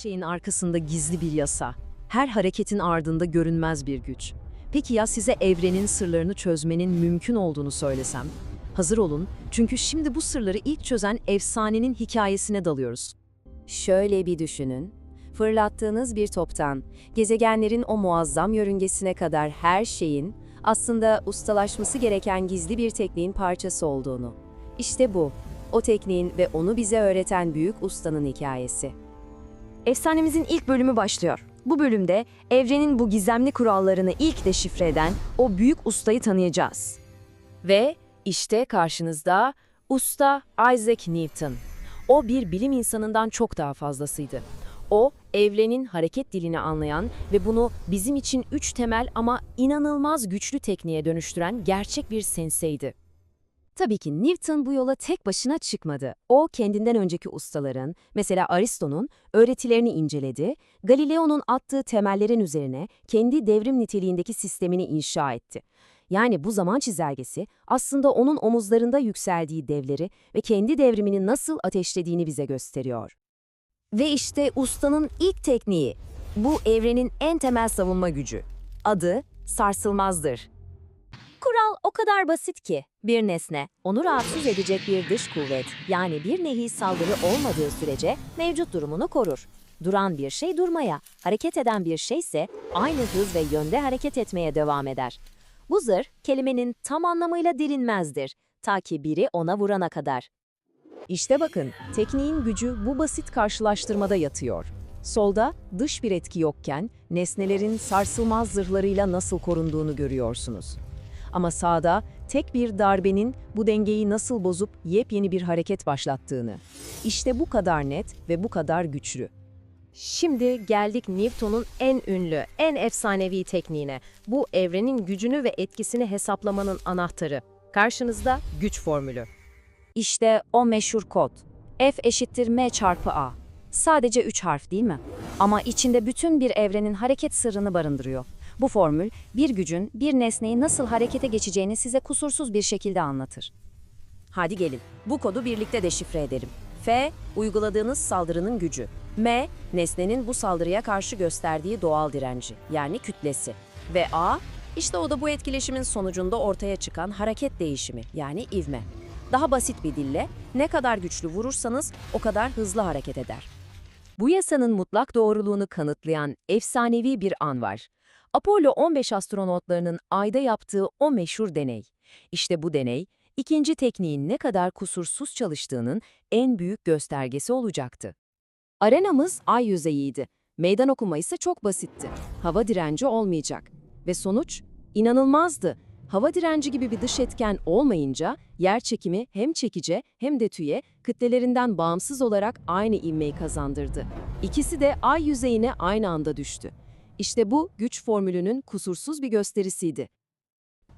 şeyin arkasında gizli bir yasa, her hareketin ardında görünmez bir güç. Peki ya size evrenin sırlarını çözmenin mümkün olduğunu söylesem? Hazır olun çünkü şimdi bu sırları ilk çözen efsanenin hikayesine dalıyoruz. Şöyle bir düşünün. Fırlattığınız bir toptan, gezegenlerin o muazzam yörüngesine kadar her şeyin aslında ustalaşması gereken gizli bir tekniğin parçası olduğunu. İşte bu, o tekniğin ve onu bize öğreten büyük ustanın hikayesi. Efsanemizin ilk bölümü başlıyor. Bu bölümde evrenin bu gizemli kurallarını ilk deşifre eden o büyük ustayı tanıyacağız. Ve işte karşınızda usta Isaac Newton. O bir bilim insanından çok daha fazlasıydı. O, evrenin hareket dilini anlayan ve bunu bizim için üç temel ama inanılmaz güçlü tekniğe dönüştüren gerçek bir senseydi. Tabii ki Newton bu yola tek başına çıkmadı. O kendinden önceki ustaların, mesela Aristo'nun öğretilerini inceledi, Galileo'nun attığı temellerin üzerine kendi devrim niteliğindeki sistemini inşa etti. Yani bu zaman çizelgesi aslında onun omuzlarında yükseldiği devleri ve kendi devrimini nasıl ateşlediğini bize gösteriyor. Ve işte ustanın ilk tekniği. Bu evrenin en temel savunma gücü. Adı sarsılmazdır. Kural o kadar basit ki bir nesne onu rahatsız edecek bir dış kuvvet yani bir nehi saldırı olmadığı sürece mevcut durumunu korur. Duran bir şey durmaya, hareket eden bir şey ise aynı hız ve yönde hareket etmeye devam eder. Bu zırh kelimenin tam anlamıyla delinmezdir ta ki biri ona vurana kadar. İşte bakın, tekniğin gücü bu basit karşılaştırmada yatıyor. Solda dış bir etki yokken nesnelerin sarsılmaz zırhlarıyla nasıl korunduğunu görüyorsunuz. Ama sağda tek bir darbenin bu dengeyi nasıl bozup yepyeni bir hareket başlattığını. İşte bu kadar net ve bu kadar güçlü. Şimdi geldik Newton'un en ünlü, en efsanevi tekniğine. Bu evrenin gücünü ve etkisini hesaplamanın anahtarı. Karşınızda güç formülü. İşte o meşhur kod. F eşittir m çarpı a. Sadece 3 harf değil mi? Ama içinde bütün bir evrenin hareket sırrını barındırıyor. Bu formül bir gücün bir nesneyi nasıl harekete geçeceğini size kusursuz bir şekilde anlatır. Hadi gelin, bu kodu birlikte deşifre edelim. F, uyguladığınız saldırının gücü. M, nesnenin bu saldırıya karşı gösterdiği doğal direnci, yani kütlesi. Ve A, işte o da bu etkileşimin sonucunda ortaya çıkan hareket değişimi, yani ivme. Daha basit bir dille, ne kadar güçlü vurursanız o kadar hızlı hareket eder. Bu yasanın mutlak doğruluğunu kanıtlayan efsanevi bir an var. Apollo 15 astronotlarının ayda yaptığı o meşhur deney. İşte bu deney, ikinci tekniğin ne kadar kusursuz çalıştığının en büyük göstergesi olacaktı. Arenamız ay yüzeyiydi. Meydan okuma ise çok basitti. Hava direnci olmayacak. Ve sonuç inanılmazdı. Hava direnci gibi bir dış etken olmayınca yer çekimi hem çekice hem de tüye kütlelerinden bağımsız olarak aynı ivmeyi kazandırdı. İkisi de ay yüzeyine aynı anda düştü. İşte bu güç formülünün kusursuz bir gösterisiydi.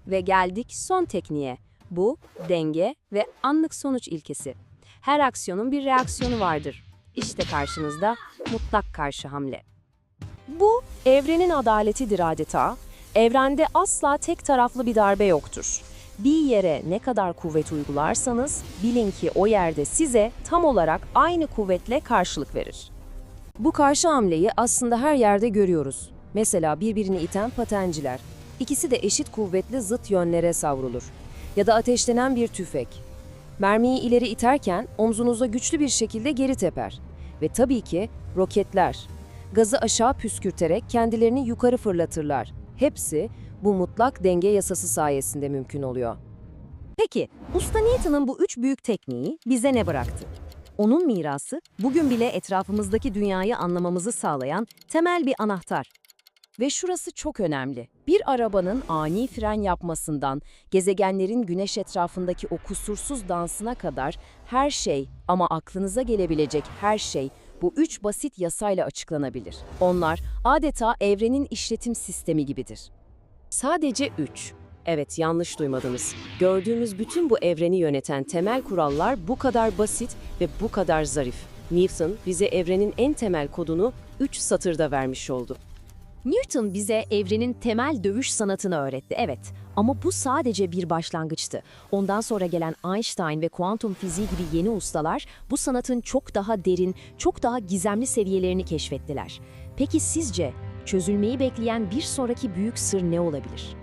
Ve geldik son tekniğe. Bu denge ve anlık sonuç ilkesi. Her aksiyonun bir reaksiyonu vardır. İşte karşınızda mutlak karşı hamle. Bu evrenin adaletidir adeta. Evrende asla tek taraflı bir darbe yoktur. Bir yere ne kadar kuvvet uygularsanız bilin ki o yerde size tam olarak aynı kuvvetle karşılık verir. Bu karşı hamleyi aslında her yerde görüyoruz. Mesela birbirini iten patenciler. İkisi de eşit kuvvetli zıt yönlere savrulur. Ya da ateşlenen bir tüfek. Mermiyi ileri iterken omzunuza güçlü bir şekilde geri teper. Ve tabii ki roketler. Gazı aşağı püskürterek kendilerini yukarı fırlatırlar. Hepsi bu mutlak denge yasası sayesinde mümkün oluyor. Peki, Usta Newton'un bu üç büyük tekniği bize ne bıraktı? Onun mirası bugün bile etrafımızdaki dünyayı anlamamızı sağlayan temel bir anahtar. Ve şurası çok önemli. Bir arabanın ani fren yapmasından, gezegenlerin güneş etrafındaki o kusursuz dansına kadar her şey ama aklınıza gelebilecek her şey bu üç basit yasayla açıklanabilir. Onlar adeta evrenin işletim sistemi gibidir. Sadece üç. Evet yanlış duymadınız. Gördüğümüz bütün bu evreni yöneten temel kurallar bu kadar basit ve bu kadar zarif. Newton bize evrenin en temel kodunu üç satırda vermiş oldu. Newton bize evrenin temel dövüş sanatını öğretti. Evet, Ama bu sadece bir başlangıçtı. Ondan sonra gelen Einstein ve kuantum fiziği gibi yeni ustalar bu sanatın çok daha derin, çok daha gizemli seviyelerini keşfettiler. Peki sizce çözülmeyi bekleyen bir sonraki büyük sır ne olabilir?